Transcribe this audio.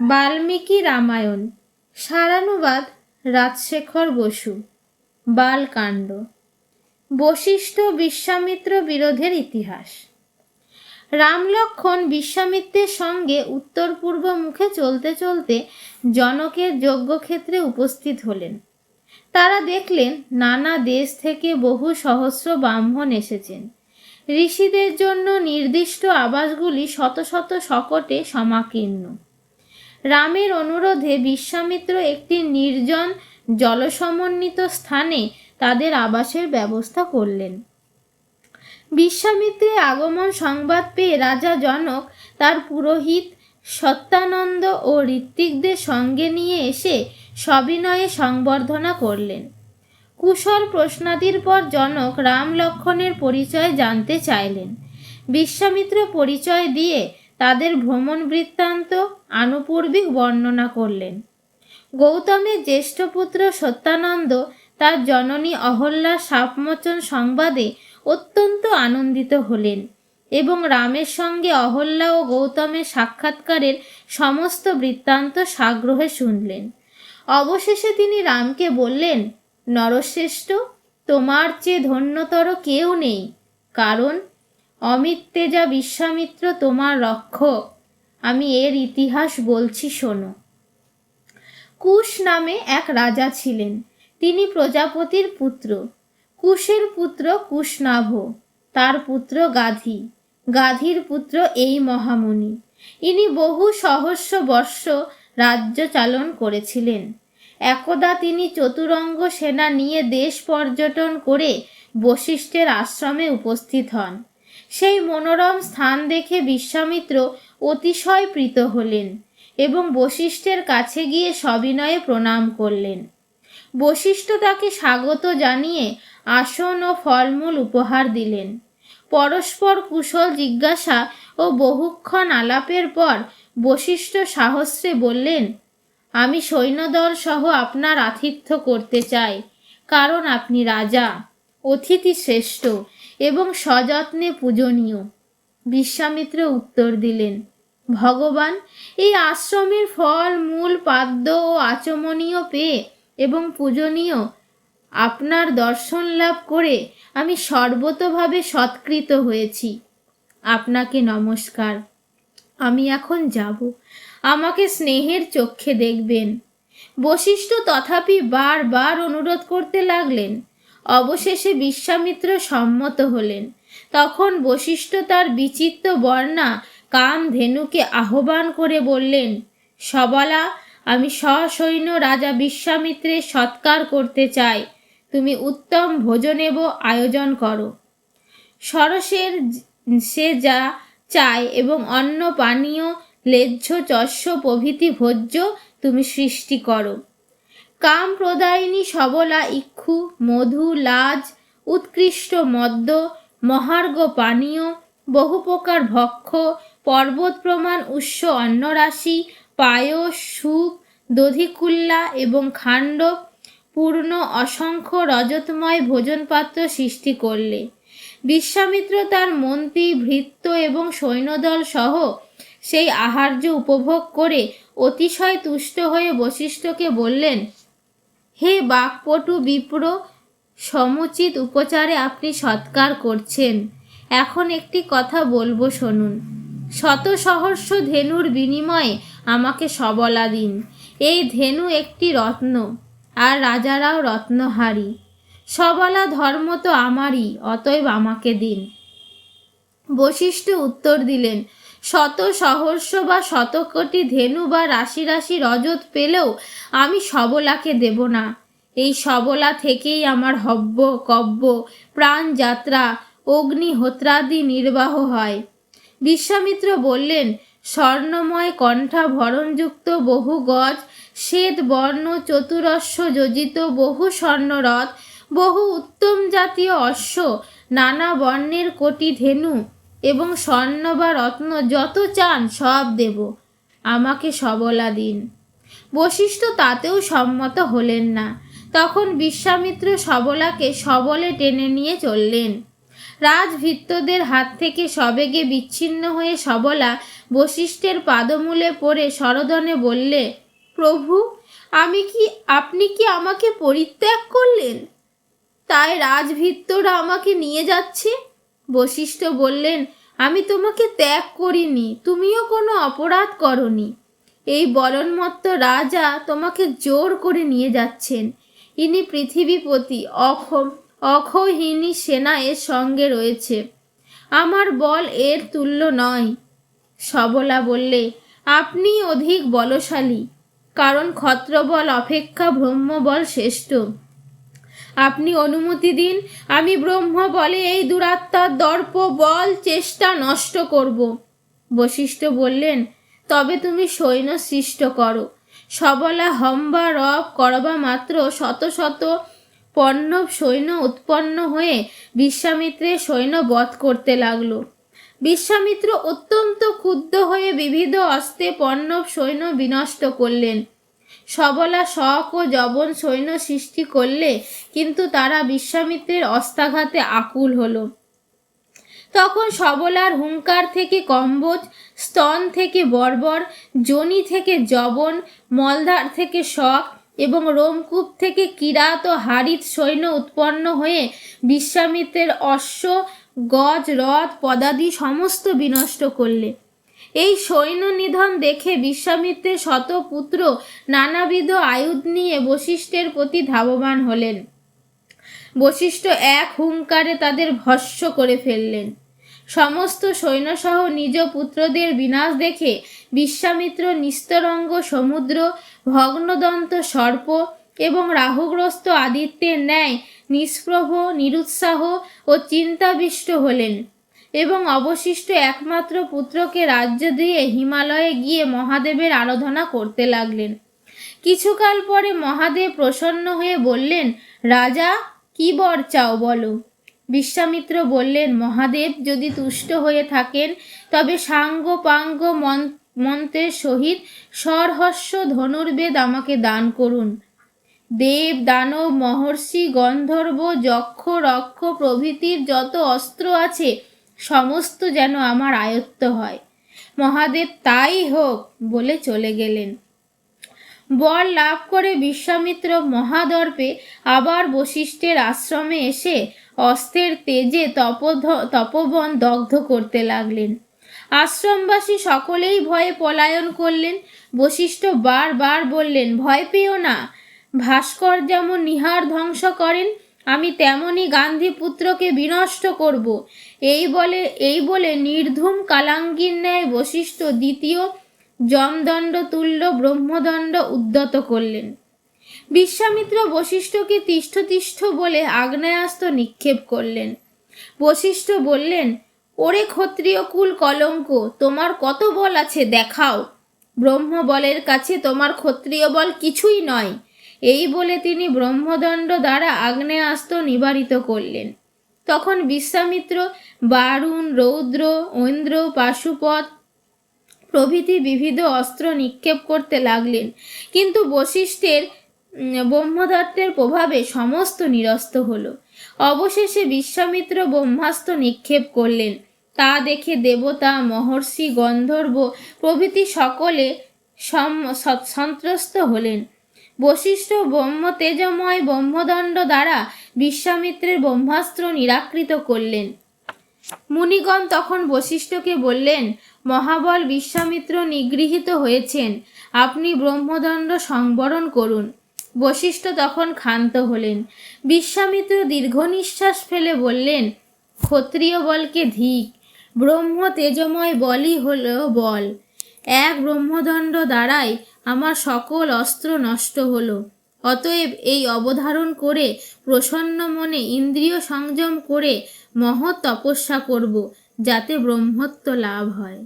বাল্মীকি রামায়ণ সারানুবাদ রাজশেখর বসু, বালকাণ্ড। বশিষ্ঠ বিশ্বামিত্র বিরোধের ইতিহাস। রামলক্ষণ বিশ্বামিত্রের সঙ্গে উত্তর পূর্ব মুখে চলতে চলতে জনকের যজ্ঞক্ষেত্রে উপস্থিত হলেন। তারা দেখলেন নানা দেশ থেকে বহু সহস্র ব্রাহ্মণ এসেছেন। ঋষিদের জন্য নির্দিষ্ট আবাসগুলি শত শত শকটে সমাকীর্ণ। রামের অনুরোধে বিশ্বামিত্র একটি নির্জন জলসমন্বিত স্থানে তাদের আবাসের ব্যবস্থা করলেন। বিশ্বামিত্রের আগমন সংবাদ পেয়ে রাজা জনক তার পুরোহিত সত্যানন্দ ও ঋত্বিকদের সঙ্গে নিয়ে এসে সবিনয়ে সংবর্ধনা করলেন। কুশল প্রশ্নাদির পর জনক রাম লক্ষণের পরিচয় জানতে চাইলেন। বিশ্বামিত্র পরিচয় দিয়ে তাদের ভ্রমণ বৃত্তান্ত আনুপূর্বিক বর্ণনা করলেন। গৌতমের জ্যেষ্ঠ পুত্র সত্যানন্দ তার জননী অহল্যার সাপমোচন সংবাদে অত্যন্ত আনন্দিত হলেন এবং রামের সঙ্গে অহল্যা ও গৌতমের সাক্ষাৎকারের সমস্ত বৃত্তান্ত সাগ্রহে শুনলেন। অবশেষে তিনি রামকে বললেন, নরশ্রেষ্ঠ, তোমার চেয়ে ধন্যতর কেউ নেই, কারণ অমিত্তেজা বিশ্বামিত্র তোমার রক্ষক। আমি এর ইতিহাস বলছি, শোনো। কুশ নামে এক রাজা ছিলেন। তিনি প্রজাপতির পুত্র। কুশের পুত্র কুশনাভ, তার পুত্র গাধী। গাধীর পুত্র এই মহামুনি ইনি বহু সহস্র বর্ষ রাজ্য চালন করেছিলেন। একদা তিনি চতুরঙ্গ সেনা নিয়ে দেশ পর্যটন করে বশিষ্ঠের আশ্রমে উপস্থিত হন। সেই মনোরম স্থান দেখে বিশ্বামিত্র অতিশয় প্রীত হলেন এবং বশিষ্ঠের কাছে গিয়ে সবিনয়ে প্রণাম করলেন। বশিষ্ঠ তাকে স্বাগত জানিয়ে আসন ও ফলমূল উপহার দিলেন। পরস্পর কুশল জিজ্ঞাসা ও বহুক্ষণ আলাপের পর বশিষ্ঠ সাহস্রে বললেন, আমি সৈন্যদল সহ আপনার আতিথ্য করতে চাই, কারণ আপনি রাজা। অতিথি শ্রেষ্ঠ এবং সযত্নে পূজনীয়। বিশ্বামিত্র উত্তর দিলেন, ভগবান, এই আশ্রমের ফল, মূল, পাদ্য ও আচমনীয় পেয়ে এবং পূজনীয় আপনার দর্শন লাভ করে আমি সর্বতভাবে সৎকৃত হয়েছি। আপনাকে নমস্কার। আমি এখন যাব। আমাকে স্নেহের চক্ষে দেখবেন। বশিষ্ঠ তথাপি বারবার অনুরোধ করতে লাগলেন অবশেষে বিশ্বামিত্র সম্মত হলেন। তখন বশিষ্ঠ তার বিচিত্র বর্ণা কাম ধেনুকে আহ্বান করে বললেন, সবলা, আমি সসৈন্য রাজা বিশ্বামিত্রের সৎকার করতে চাই। তুমি উত্তম ভোজনেব আয়োজন করো। সরসের সে যা চায় এবং অন্ন পানীয় লেজ্জ, চস্য প্রভৃতি ভোজ্য তুমি সৃষ্টি করো। কাম প্রদায়িনী সবলা ইক্ষু, মধু, লাজ, উৎকৃষ্ট মদ্য, মহার্ঘ পানীয়, বহু প্রকার ভক্ষ, পর্বত প্রমাণ, উৎস অন্নরাশি, পায়স সুপ দধিকুল্লা এবং খাণ্ড, পূর্ণ অসংখ্য রজতময় ভোজনপাত্র সৃষ্টি করলে। বিশ্বামিত্র তার মন্ত্রী, ভৃত্য এবং সৈন্যদল সহ সেই আহার্য উপভোগ করে অতিশয় তুষ্ট হয়ে বশিষ্ঠকে বললেন হে বাকপটু বিপ্র, সমুচিত উপচারে আপনি সৎকার করছেন। এখন একটি কথা বলব শুনুন। শত সহস্র ধেনুর বিনিময়ে আমাকে সবলা দিন। এই ধেনু একটি রত্ন, আর রাজারাও রত্নহারি। সবলা ধর্ম তো আমারই, অতএব আমাকে দিন। বশিষ্ঠ উত্তর দিলেন শত সহস্র বা শত কোটি ধেনু বা রাশি রাশি রজত পেলেও আমি সবলাকে দেব না। এই সবলা থেকেই আমার হব্য, কব্য প্রাণ যাত্রা অগ্নিহোত্রাদি নির্বাহ হয়। বিশ্বামিত্র বললেন, স্বর্ণময় কণ্ঠা ভরণযুক্ত বহু গজ, শ্বেত বর্ণ চতুরস্য যোজিত বহু স্বর্ণরথ, বহু উত্তম জাতীয় অশ্ব, নানা বর্ণের কোটি ধেনু এবং স্বর্ণ বা রত্ন যত চান সব দেব। আমাকে সবলা দিন। বশিষ্ঠ তাতেও সম্মত হলেন না। তখন বিশ্বামিত্র সবলাকে সবলে টেনে নিয়ে চললেন। রাজভৃত্যদের হাত থেকে সবেগে বিচ্ছিন্ন হয়ে সবলা বশিষ্ঠের পাদমূলে পড়ে সরদনে বললে, প্রভু, আমি কি, আপনি কি আমাকে পরিত্যাগ করলেন? তাই রাজভৃত্যরা আমাকে নিয়ে যাচ্ছে? বশিষ্ঠ বললেন, আমি তোমাকে ত্যাগ করিনি, তুমিও কোনো অপরাধ করনি। এই বলন্মত্ত রাজা তোমাকে জোর করে নিয়ে যাচ্ছেন। ইনি পৃথিবীপতি অখ অক্ষহিনী সেনা এর সঙ্গে রয়েছে। আমার বল এর তুল্য নয়। সবলা বললে, আপনি অধিক বলশালী, কারণ ক্ষত্রবল অপেক্ষা ব্রহ্মবল শ্রেষ্ঠ। আপনি অনুমতি দিন। আমি ব্রহ্ম বলে এই দুরাত্মার দর্প, বল, চেষ্টা নষ্ট করব। বশিষ্ঠ বললেন, তবে তুমি সৈন্য সৃষ্ট করো। সবলা, হম্বা, রব, করবা মাত্র শত শত পণ্যব সৈন্য উৎপন্ন হয়ে বিশ্বামিত্রের সৈন্য বধ করতে লাগল। বিশ্বামিত্র অত্যন্ত ক্ষুব্ধ হয়ে বিবিধ অস্ত্রে পণ্যব সৈন্য বিনষ্ট করলেন। সবলা শখ ও জবন সৈন্য সৃষ্টি করলে কিন্তু তারা বিশ্বামিত্রের অস্তাঘাতে আকুল হলো। তখন সবলার হুঙ্কার থেকে কম্বোজ, স্তন থেকে বর্বর, জনি থেকে জবন মলধার থেকে শখ এবং রোমকূপ থেকে কিরাত ও হারিত সৈন্য উৎপন্ন হয়ে বিশ্বামিত্রের অশ্ব, গজ, রথ, পদাদি সমস্ত বিনষ্ট করলে। এই সৈন্য নিধন দেখে বিশ্বামিত্রের শতপুত্র নানাবিধ আয়ুধ নিয়ে বশিষ্ঠের প্রতি ধাবমান হলেন। বশিষ্ঠ এক হুঙ্কারে তাদের ভস্য করে ফেললেন। সমস্ত সৈন্যসহ নিজ পুত্রদের বিনাশ দেখে বিশ্বামিত্র নিস্তরঙ্গ সমুদ্র, ভগ্নদন্ত সর্প এবং রাহুগ্রস্ত আদিত্যের ন্যায় নিষ্প্রভ, নিরুৎসাহ ও চিন্তাবিষ্ট হলেন। এবং অবশিষ্ট একমাত্র পুত্রকে রাজ্য দিয়ে হিমালয়ে গিয়ে মহাদেবের আরাধনা করতে লাগলেন। কিছুকাল পরে মহাদেব প্রসন্ন হয়ে বললেন, রাজা, কি বর চাও বলো? বিশ্বামিত্র বললেন, মহাদেব যদি তুষ্ট হয়ে থাকেন, তবে সাঙ্গ পাঙ্গ মন- মন্ত্রের সহিত সরহস্য ধনুর্বেদ আমাকে দান করুন। দেব, দানব, মহর্ষি, গন্ধর্ব, যক্ষ, রক্ষ প্রভৃতির যত অস্ত্র আছে সমস্ত যেন আমার আয়ত্ত হয়। মহাদেব তাই হোক বলে চলে গেলেন। বর লাভ করে বিশ্বামিত্র মহাদর্পে আবার বশিষ্ঠের আশ্রমে এসে অস্ত্রের তেজে তপধ, তপবন দগ্ধ করতে লাগলেন। আশ্রমবাসী সকলেই ভয়ে পলায়ন করলেন। বশিষ্ঠ বারবার বললেন, ভয় পেও না। ভাস্কর যেমন নিহার ধ্বংস করেন আমি তেমনি গান্ধী পুত্রকে বিনষ্ট করব। এই বলে এই বলে নির্ধুম কালাঙ্গীর ন্যায় বশিষ্ঠ দ্বিতীয় যমদণ্ড তুল্য ব্রহ্মদণ্ড উদ্যত করলেন। বিশ্বামিত্র বশিষ্ঠকে তিষ্ঠ তিষ্ঠ বলে আগ্নেয়াস্ত্র নিক্ষেপ করলেন। বশিষ্ঠ বললেন, ওরে ক্ষত্রিয় কুল কলঙ্ক, তোমার কত বল আছে দেখাও। ব্রহ্ম বলের কাছে তোমার ক্ষত্রিয় বল কিছুই নয়। এই বলে তিনি ব্রহ্মদণ্ড দ্বারা আগ্নেয়াস্ত্র নিবারিত করলেন। তখন বিশ্বামিত্র, বারুণ, রৌদ্র, ঐন্দ্র পাশুপথ প্রভৃতি বিবিধ অস্ত্র নিক্ষেপ করতে লাগলেন। কিন্তু বশিষ্ঠের ব্রহ্মদত্তের প্রভাবে সমস্ত নিরস্ত হলো। অবশেষে বিশ্বামিত্র ব্রহ্মাস্ত্র নিক্ষেপ করলেন। তা দেখে দেবতা, মহর্ষি, গন্ধর্ব প্রভৃতি সকলে সন্ত্রস্ত হলেন। বশিষ্ঠ ব্রহ্ম তেজময় ব্রহ্মদণ্ড দ্বারা বিশ্বামিত্রের ব্রহ্মাস্ত্র নিরাকৃত করলেন। মুনিগণ তখন বশিষ্ঠকে বললেন, মহাবল বিশ্বামিত্র নিগৃহীত হয়েছেন, আপনি ব্রহ্মদণ্ড সংবরণ করুন। বশিষ্ঠ তখন ক্ষান্ত হলেন। বিশ্বামিত্র দীর্ঘ নিঃশ্বাস ফেলে বললেন, ক্ষত্রিয় বলকে ধিক ব্রহ্ম তেজময় বলই হল বল। এক ব্রহ্মদণ্ড দ্বারাই আমার সকল অস্ত্র নষ্ট হলো। অতএব এই অবধারণ করে প্রসন্ন মনে ইন্দ্রিয় সংযম করে মহৎ তপস্যা করব, যাতে ব্রহ্মত্ব লাভ হয়।